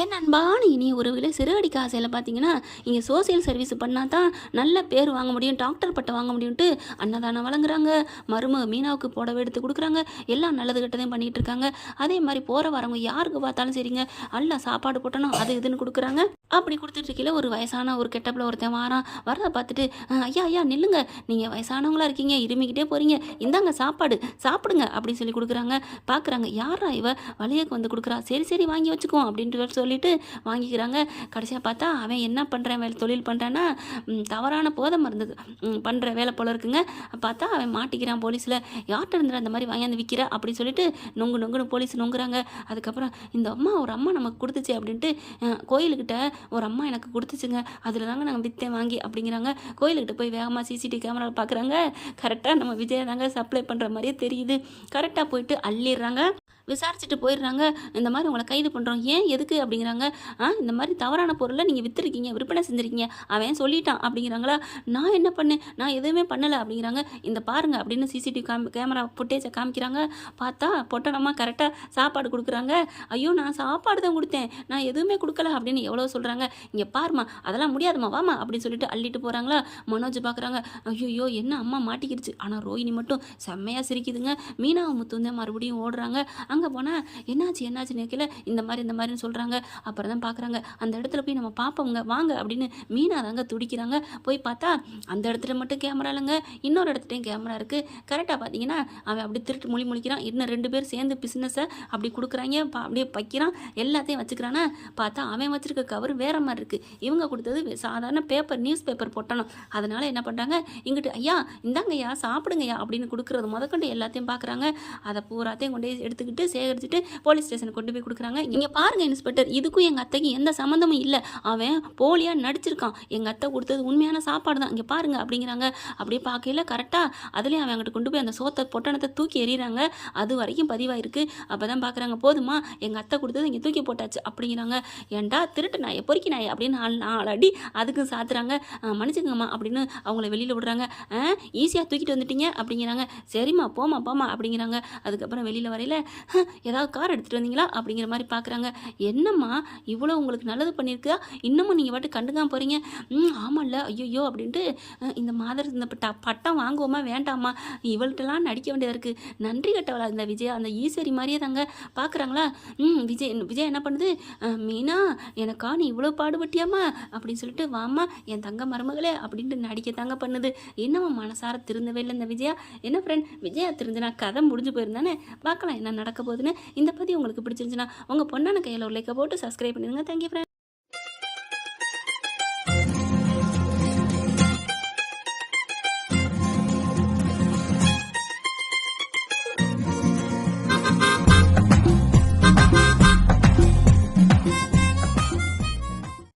என் அன்பான இனி உறவுகளை சிறுகடி காசையில் பார்த்தீங்கன்னா இங்கே சோசியல் சர்வீஸ் பண்ணால் தான் நல்ல பேர் வாங்க முடியும் டாக்டர் பட்டம் வாங்க முடியும்ட்டு அன்னதானம் வழங்குறாங்க. மருமக மீனாவுக்கு புடவை எடுத்து கொடுக்குறாங்க. எல்லாம் நல்லது கெட்டதையும் பண்ணிகிட்டு இருக்காங்க. அதே மாதிரி போகிற வரவங்க யாருக்கு பார்த்தாலும் சரிங்க. நல்லா சாப்பாடு போட்டணும் அது இதுன்னு கொடுக்குறாங்க. அப்படி கொடுத்துட்ருக்கையில் ஒரு வயசான ஒரு கெட்டப்பில் ஒருத்தன் வாரான். வரதை பார்த்துட்டு ஐயா ஐயா நில்லுங்க. நீங்கள் வயசானவங்களாக இருக்கீங்க. இருமிக்கிட்டே போகிறீங்க இந்தாங்க சாப்பாடு. சாப்பிடுங்க. அப்படின்னு சொல்லி கொடுக்குறாங்க. பார்க்குறாங்க யாரா இவ? வழியக்கு வந்து கொடுக்குறா. சரி சரி வாங்கி வச்சுக்குவோம். அப்படின்ட்டு சொல்லிட்டு வாங்கிக்கிறாங்க. கடைசியாக பார்த்தா அவன் என்ன பண்ணுறான் வேலை தொழில் பண்ணுறான்னா தவறான போதை மருந்து பண்ணுற வேலை போல இருக்குங்க. பார்த்தா அவன் மாட்டிக்கிறான் போலீஸில். யார்கிட்ட இருந்து அந்த மாதிரி வாங்கியாந்து விற்கிற அப்படின்னு சொல்லிட்டு நொங்கு நொங்குன்னு போலீஸ் நொங்குறாங்க. அதுக்கப்புறம் இந்த அம்மா ஒரு அம்மா நமக்கு கொடுத்துச்சு அப்படின்ட்டு கோயிலுக்கிட்ட ஒரு அம்மா எனக்கு கொடுத்துச்சுங்க. அதில் தாங்க நாங்கள் விற்றேன் வாங்கி அப்படிங்கிறாங்க. கோயிலுக்கிட்ட போய் வேகமாக சிசிடிவி கேமராவில் பார்க்குறாங்க கரெக்டாக நம்ம விஜய் தாங்க சப்ளை பண்ணுற மாதிரியே தெரியுது. கரெக்டாக போயிட்டு அள்ளிடுறாங்க. விசாரிச்சுட்டு போயிடுறாங்க. இந்த மாதிரி உங்களை கைது பண்ணுறோம் ஏன் எதுக்கு அப்படிங்கிறாங்க. ஆ இந்த மாதிரி தவறான பொருளை நீங்கள் விற்றுருக்கீங்க விற்பனை செஞ்சுருக்கீங்க. அவன் சொல்லிட்டான் அப்படிங்கிறாங்களா. நான் என்ன பண்ணேன்? நான் எதுவுமே பண்ணலை அப்படிங்கிறாங்க. இந்த பாருங்க அப்படின்னு சிசிடிவி காமி கேமரா ஃபுட்டேஜை காமிக்கிறாங்க. பார்த்தா பொட்டணமாக கரெக்டாக சாப்பாடு கொடுக்குறாங்க. ஐயோ நான் சாப்பாடு தான் கொடுத்தேன். நான் எதுவுமே கொடுக்கல அப்படின்னு எவ்வளோ சொல்கிறாங்க இங்கே பாருமா அதெல்லாம் முடியாதும்மா வாமா அப்படின்னு சொல்லிட்டு அள்ளிட்டு போகிறாங்களா மனோஜ் பார்க்குறாங்க ஐயோ என்ன அம்மா மாட்டிக்கிடுச்சு ஆனால் ரோஹிணி மட்டும் செம்மையாக சிரிக்குதுங்க. மீனாவை முத்துந்தே மறுபடியும் ஓடுறாங்க. அங்கே போனால் என்னாச்சு என்னாச்சு? நினைக்கல இந்த மாதிரி இந்த மாதிரின்னு சொல்கிறாங்க அப்புறம் தான் பார்க்குறாங்க அந்த இடத்துல போய் நம்ம பார்ப்போங்க வாங்க அப்படின்னு மீனா தாங்க துடிக்கிறாங்க. போய் பார்த்தா அந்த இடத்துல மட்டும் கேமரா இல்லைங்க. இன்னொரு இடத்துலையும் கேமரா இருக்குது கரெக்டாக பார்த்தீங்கன்னா அவன் அப்படி திருட்டு மொழி முழிக்கிறான். இன்னும் ரெண்டு பேர் சேர்ந்து பிஸ்னஸை அப்படி கொடுக்குறாங்க. அப்படியே வைக்கிறான். எல்லாத்தையும் வச்சுக்கிறானா பார்த்தா அவன் வச்சுருக்க கவர் வேறு மாதிரி இருக்குது இவங்க கொடுத்தது சாதாரண பேப்பர் நியூஸ் பேப்பர் பொட்டணும் அதனால் என்ன பண்ணுறாங்க இங்கிட்டு ஐயா இந்தாங்கய்யா சாப்பிடுங்கய்யா அப்படின்னு கொடுக்குறது முதக்கொண்டு எல்லாத்தையும் பார்க்குறாங்க அதை பூராத்தையும் கொண்டு போய் எடுத்துக்கிட்டு சேகரிச்சுட்டு போலீஸ் ஸ்டேஷனுக்கு கொண்டு போய் கொடுக்குறாங்க. இங்கே பாருங்க இன்ஸ்பெக்டர் இதுக்கும் எங்கள் அத்தைக்கு எந்த சம்மந்தமும் இல்லை. அவன் போலியாக நடிச்சிருக்கான். எங்கள் அத்தை கொடுத்தது உண்மையான சாப்பாடு தான் இங்கே பாருங்க அப்படிங்கிறாங்க. அப்படியே பார்க்கையில கரெக்டாக அதுலேயும் அவன் அங்கிட்டு கொண்டு போய் அந்த சோத்தை பொட்டணத்தை தூக்கி எறிகிறாங்க அது வரைக்கும் பதிவாயிருக்கு. அப்போ தான் பார்க்குறாங்க போதுமா எங்கள் அத்தை கொடுத்தது இங்கே தூக்கி போட்டாச்சு அப்படிங்கிறாங்க. ஏன்டா திருட்டு நாயை பொறுக்கி நாயை அப்படின்னு நாலு நாலு அடி அதுக்கு சாத்துறாங்க. "அஹ், மன்னிச்சுக்கங்கம்மா அப்படின்னு அவங்கள வெளியில் விடுறாங்க. ஈஸியாக தூக்கிட்டு வந்துட்டீங்க அப்படிங்கிறாங்க. சரிம்மா போமா போமா அப்படிங்கிறாங்க. அதுக்கப்புறம் வெளியில் வரையில் ஏதாவது கார் எடுத்துகிட்டு வந்தீங்களா? அப்படிங்கிற மாதிரி பார்க்குறாங்க என்னம்மா இவ்வளோ உங்களுக்கு நல்லது பண்ணியிருக்கா? இன்னமும் நீங்கள் பாட்டு கண்டுக்காம போகிறீங்க ம் ஆமாம்ல ஐயோ அப்படின்ட்டு இந்த மாதர் இந்த பட்டம் வாங்குவோமா? வேண்டாமா இவள்கிட்டலாம் நடிக்க வேண்டியதாக இருக்குது நன்றி கட்டவளா இந்த விஜயா? அந்த ஈஸ்வரி மாதிரியே தாங்க. பார்க்குறாங்களா ம் விஜய் விஜய் என்ன பண்ணுது? மீனா எனக்கா நீ இவ்வளோ பாடுபட்டியாம்மா? அப்படின்னு சொல்லிட்டு வாம்மா என் தங்க மருமகளே அப்படின்ட்டு நடிக்க தாங்க பண்ணுது. என்னம்மா மனசார திருந்தவே இல்லை இந்த விஜயா. என்ன ஃப்ரெண்ட் விஜயா திருந்தினா கதை முடிஞ்சு போயிருந்தானே? பார்க்கலாம் என்ன நடக்க போகுதுன்னு இந்த பற்றி உங்களுக்கு பிடிச்சிருந்துச்சுன்னா உங்கள் பொண்ணான கையில் ஒரு லைக்கை போட்டு சப்ஸ்கிரைப் பண்ணிடுங்க. Thank you friend